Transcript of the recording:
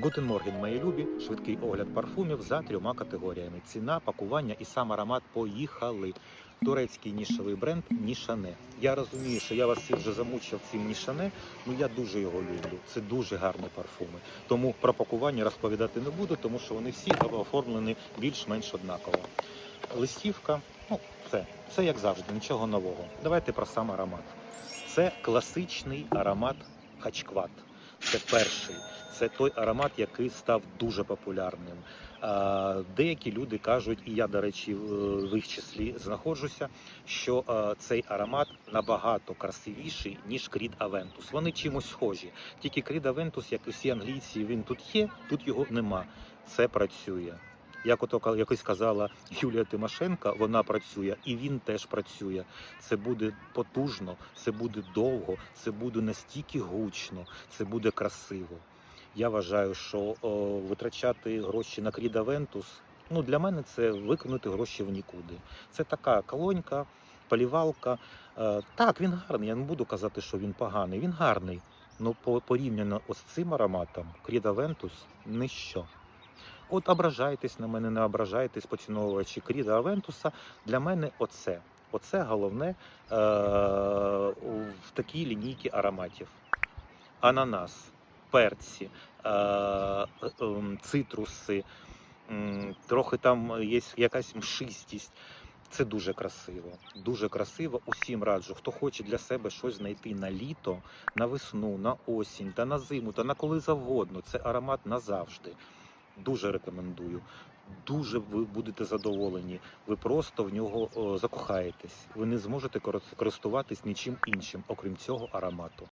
Гутен Морген, мої любі, швидкий огляд парфумів за трьома категоріями: ціна, пакування і сам аромат. Поїхали. Турецький нішевий бренд Нішане. Я розумію, що я вас всіх вже замучив цим Нішане, ну я дуже його люблю. Це дуже гарні парфуми. Тому про пакування розповідати не буду, тому що вони всі оформлені більш-менш однаково. Листівка, ну все, все як завжди, нічого нового. Давайте про сам аромат. Це класичний аромат хачкват. Це перший. Це той аромат, який став дуже популярним. Деякі люди кажуть, і я, до речі, в їх числі знаходжуся, що цей аромат набагато красивіший, ніж Крід Авентус. Вони чимось схожі. Тільки Крід Авентус, як і всі англійці, він тут є, тут його нема. Це працює. Як ото якось казала Юлія Тимошенка, вона працює, і він теж працює. Це буде потужно, це буде довго, це буде настільки гучно, це буде красиво. Я вважаю, що о, витрачати гроші на Кріда Вентус, ну для мене це викинути гроші в нікуди. Це така колонька, полівалка. Е, так, він гарний. Я не буду казати, що він поганий. Він гарний. Ну порівняно ось цим ароматом, Кріда Вентус ніщо. От ображайтесь на мене, не ображайтесь, поціновувачі Кріда Авентуса. Для мене оце. Оце головне е- в такій лінійці ароматів. Ананас, перці, е- ем, цитруси, трохи там є якась мшистість. Це дуже красиво. Дуже красиво. Усім раджу. Хто хоче для себе щось знайти на літо, на весну, на осінь, та на зиму, та на коли завгодно. Це аромат назавжди. Дуже рекомендую. Дуже ви будете задоволені. Ви просто в нього закохаєтесь. Ви не зможете користуватись нічим іншим, окрім цього аромату.